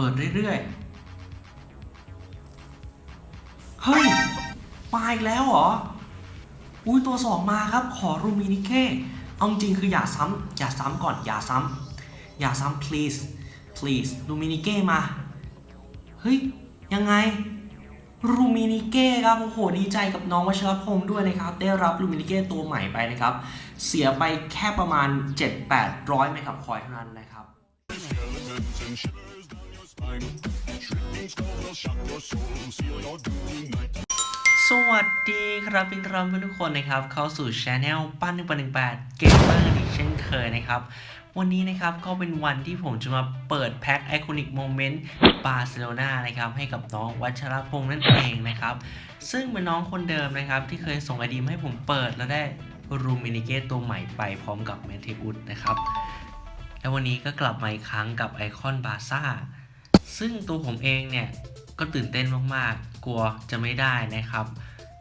เปิดเรื่อยๆ เฮ้ย มาอีกแล้วเหรอ อุ้ยตัวสองมาครับ ขอรูมินิเก้เอาจริงคืออย่าซ้ำอย่าซ้ำก่อน อย่าซ้ำอย่าซ้ำ please please รูมินิเก้มา เฮ้ย ยังไง รูมินิเก้ครับ โอ้โห ดีใจกับน้องวชรพงศ์ด้วยนะครับ ได้รับรูมินิเก้ตัวใหม่ไปนะครับ เสียไปแค่ประมาณ 7-800ไหมครับคอยเท่านั้นนะครับ สวัสดีครับเป็นครับทุกคนนะครับ เข้าสู่ช anel ปั้นหนึ่งปันหนึ่งแปดเกมเมอร์อีกเช่นเคยนะครับ วันนี้นะครับก็เป็นวันที่ผมจะมาเปิดแพ็คไอคอนิกโมเมนต์บาร์เซโลนานะครับ ให้กับน้องวัชรพงษ์นั่นเองนะครับ ซึ่งเป็นน้องคนเดิมนะครับ ที่เคยส่งไอดีมให้ผมเปิดแล้วได้รูมินิเกตตัวใหม่ไปพร้อมกับเมเทอุดนะครับ แล้ววันนี้ก็กลับมาอีกครั้งกับไอคอนบาซ่า ซึ่งตัวผมเองเนี่ยก็ตื่นเต้นมากๆ กลัวจะไม่ได้นะครับ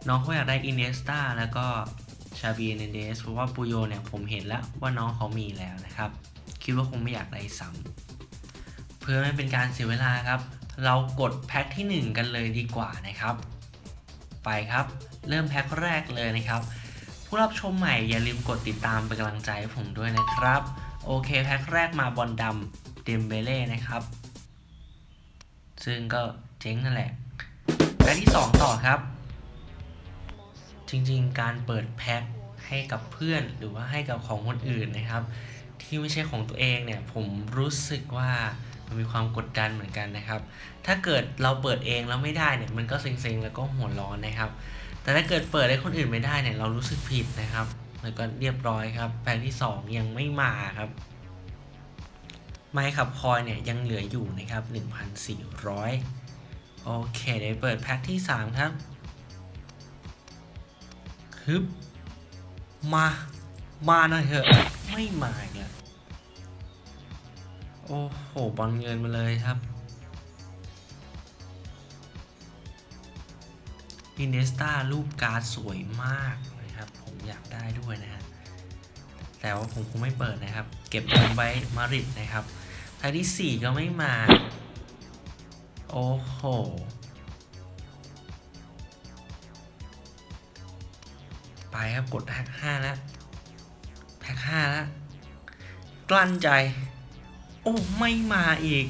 น้องเขาอยากได้อินเนสตาแล้วก็ชาบีเนเดสเพราะว่าปูโยเนี่ยผมเห็นแล้วว่าน้องเขามีแล้วนะครับ คิดว่าคงไม่อยากได้ซ้ำเพื่อไม่เป็นการเสียเวลาครับ เรากดแพ็คที่ 1 กันเลยดีกว่านะครับ ไปครับ เริ่มแพ็คแรกเลยนะครับ ผู้รับชมใหม่อย่าลืมกดติดตามเป็นกำลังใจให้ผมด้วยนะครับ โอเคแพ็คแรกมาบอลดำเดมเบเล่นะครับ ซึ่งก็เจ๊งนั่นแหละแพ็คที่ 2 ต่อครับ จริงๆ การเปิดแพ็คให้กับเพื่อนหรือว่าให้กับของคนอื่นนะครับ ที่ไม่ใช่ของตัวเองเนี่ยผมรู้สึกว่ามันมีความกดดันเหมือนกันนะครับ ถ้าเกิดเราเปิดเองแล้วไม่ได้เนี่ยมันก็เซ็งๆแล้วก็หัวร้อนนะครับ แต่ถ้าเกิดเปิดให้คนอื่นไม่ได้เนี่ยเรารู้สึกผิดนะครับ แล้วก็เรียบร้อยครับแพ็คที่ 2 ยังไม่มาครับ ไม้ขับคอยเนี่ยยังเหลืออยู่นะครับ 1,400 โอเค เดี๋ยวเปิดแพ็คที่ 3 ครับฮึบมา มาหน่อยเถอะ ไม่มาอีกแล้วโอ้โห บอลเงินมาเลยครับอินเนสตารูปการ์ดสวยมากนะครับ ผมอยากได้ด้วยนะฮะแต่ว่าผมคงไม่เปิดนะครับ เก็บเงินไว้มาริดนะครับ ท้ายที่4ก็ไม่มา โอ้โห ไปครับกดแพ็คห้าแล้วแพ็คห้าแล้วกลั้นใจ โอ้ ไม่มาอีก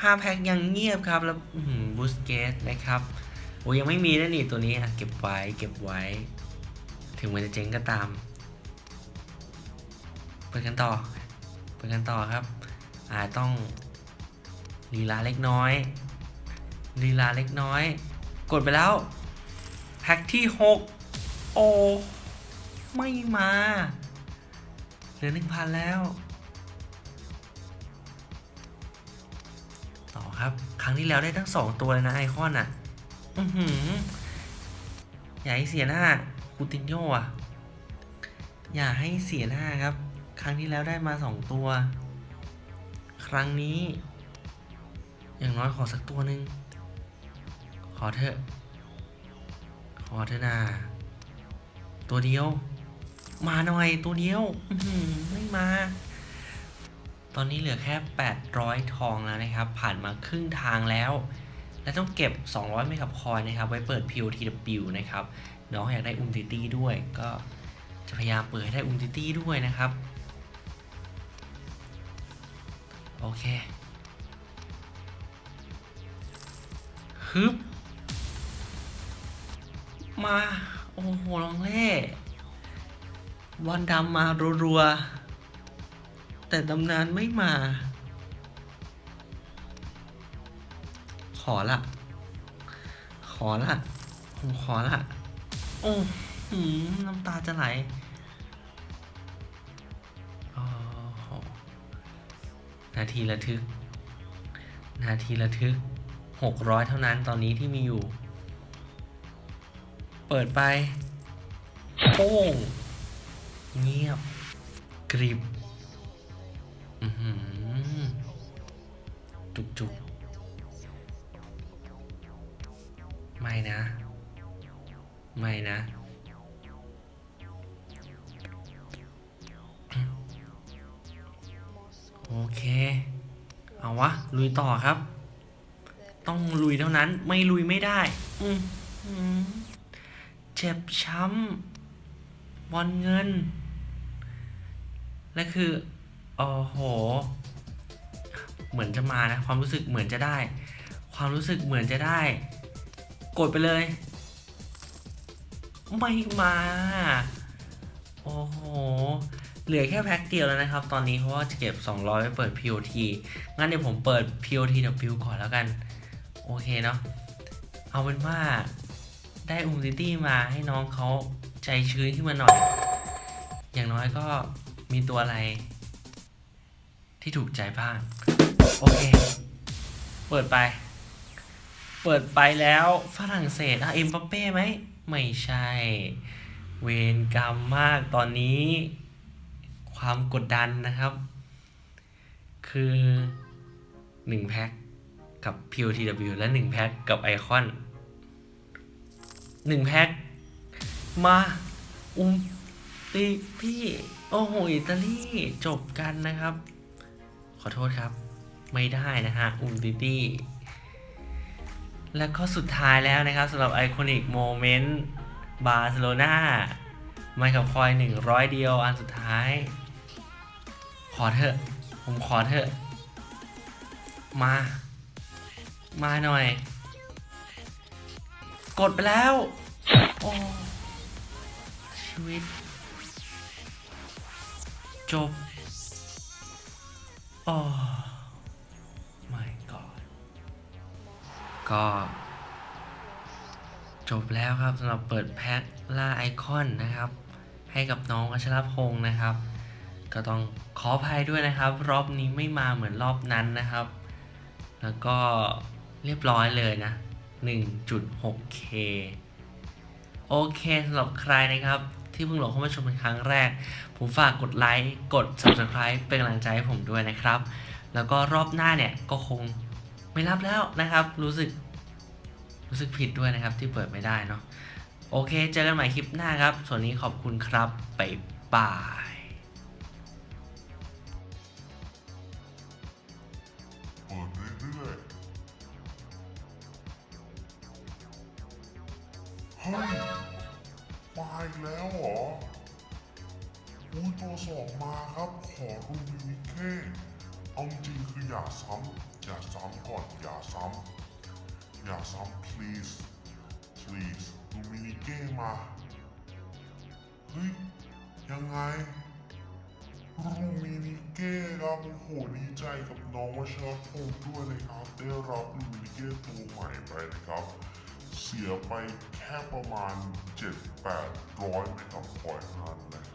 ห้าแพ็คยังเงียบครับ แล้วบูสเกตนะครับ โอ้ยังไม่มีนะนี่ตัวนี้อะเก็บไว้เก็บไว้ ถึงมันจะเจ๊งก็ตาม เปิดกันต่อ กันต่อครับ อาจต้องลีลาเล็กน้อยลีลาเล็กน้อย กดไปแล้วแพ็คที่ 6 โอ ไม่มาเหลือหนึ่งพันแล้ว ต่อครับ ครั้งที่แล้วได้ทั้งสองตัวเลยนะไอคอนอะ อือหือ อย่าให้เสียหน้าคูตินโยอะ อย่าให้เสียหน้าครับ รั้งที่แล้วได้มาสองตัว ครั้งนี้ อย่างน้อยขอสักตัวหนึ่งขอเถอะ ขอเถอะนาตัวเดียว มาหน่อยตัวเดียวอื้อหือไม่มา ตอนนี้เหลือแค่ 800 ทองแล้วนะครับ ผ่านมาครึ่งทางแล้ว และต้องเก็บ 200ไม่กับคอยนะครับ ไว้เปิด POTW นะครับ น้องอยากได้อุมติตี้ด้วย ก็จะพยายามเปิดให้ได้อุมติตี้ด้วยนะครับ โอเคฮึบมา โอ้โหลองเล่บอลดำมารัวๆ แต่ตำนานไม่มา ขอละ ขอละ ผมขอละ โอ้หืมน้ำตาจะไหล นาทีระทึก นาทีระทึกหกร้อยเท่านั้นตอนนี้ที่มีอยู่ เปิดไปโป้งเงียบ กริบอือหือจุกจุกไม่นะ ไม่นะ เคเอเอาวะ ลุยต่อครับ ต้องลุยเท่านั้นไม่ลุยไม่ได้อืมอืมเจ็บช้ำบอลเงิน และคือ โอ้โห เหมือนจะมานะ ความรู้สึกเหมือนจะได้ ความรู้สึกเหมือนจะได้ กดไปเลย ไม่มา โอ้โห เหลือแค่แพ็คเดียวแล้วนะครับ ตอนนี้เพราะว่าจะเก็บ 200ไว้เปิด POT งั้นเดี๋ยวผมเปิด POTW ก่อนแล้วกัน โอเคเนาะเอาเป็นว่าได้อูซิตี้มาให้น้องเขาใจชื้นขึ้นมาหน่อย อย่างน้อยก็มีตัวอะไร ที่ถูกใจบ้าง โอเค เปิดไป เปิดไปแล้วฝรั่งเศสอะเอ็มบัปเป้ไหม ไม่ใช่ เวรกรรมมากตอนนี้ ความกดดันนะครับ คือ1แพ็คกับ POTW และ1แพ็คกับไอคอน1แพ็คมาอุ้มตีพี่ โอ้โห อิตาลีจบกันนะครับ ขอโทษครับ ไม่ได้นะฮะ อุ้มติตี้ แล้วก็สุดท้ายแล้วนะครับสำหรับไอคอนิกโมเมนต์บาร์เซโลนาไมค์กับคอย 100 เดียวอันสุดท้าย ขอเถอะ ผมขอเถอะ มา มาหน่อย กดไปแล้ว โอ้ชีวิต จบ โอ้ my god ก็จบแล้วครับสำหรับเปิดแพ็คล่าไอคอนนะครับ ให้กับน้องอัชรพงศ์นะครับ ก็ต้องขออภัยด้วยนะครับ รอบนี้ไม่มาเหมือนรอบนั้นนะครับ แล้วก็เรียบร้อยเลยนะ 1.6k โอเคสำหรับใครนะครับ ที่เพิ่งหลงเข้ามาชมเป็นครั้งแรก ผมฝากกดไลค์กด subscribe เป็นกำลังใจให้ผมด้วยนะครับ แล้วก็รอบหน้าเนี่ยก็คงไม่รับแล้วนะครับ รู้สึกรู้สึกผิดด้วยนะครับที่เปิดไม่ได้เนาะโอเค เจอกันใหม่คลิปหน้าครับ ส่วนนี้ขอบคุณครับไปบาย ฮ้ยมาอีกแล้วเหรออุ้ยตัวสองมาครับ ขอรูมินิเก้เอาจริงคืออย่าซ้ำอย่าซ้ำก่อนอย่าซ้ำอย่าซ้ำ please please รูมินิเก้มาเฮ้ยยังไงรูมินิเก้ครับโอ้โหดีใจกับน้องวชรพงศ์ด้วยนะครับ ได้รับรูมินิเก้ตัวใหม่ไปนะครับ เสียไปแค่ประมาณ 7-800เมกะพอยต์เท่นั้นนะ